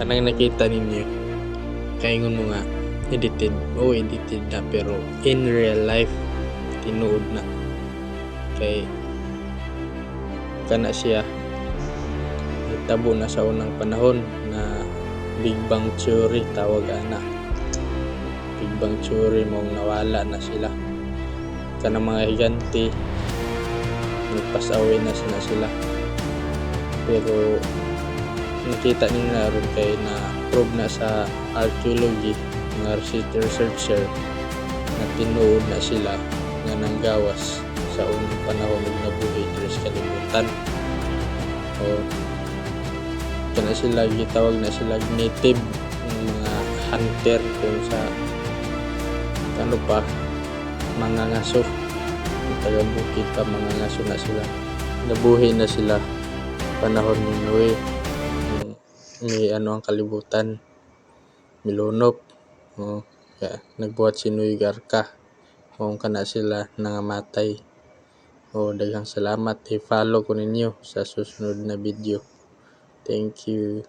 kanang nakita ninyo kaingon mo nga edited o edited na pero in real life tinuod na. Kay kana siya tabo na sa unang panahon na Big Bang Theory tawag ana. Big Bang Theory mong nawala na sila. Kana mga higante nagpasaway na sila sila. Pero nakita niyo na ron kay na prove na sa archaeology mga research- researcher na tinuod na sila nga nanggawas sa unang panahon ug nabuhi diri sa kalibutan o kana sila gitawag na sila native ng mga hunter kung sa ano pa mga ngaso. Taga bukid pa mga ngaso na sila. Nabuhi na sila panahon ni Noe may ano ang kalibutan. Milunop. O kaya nagbuhat si Noe Garka. Kung kana sila nangamatay. O daghang salamat. I-follow ko ninyo sa susunod na video. Thank you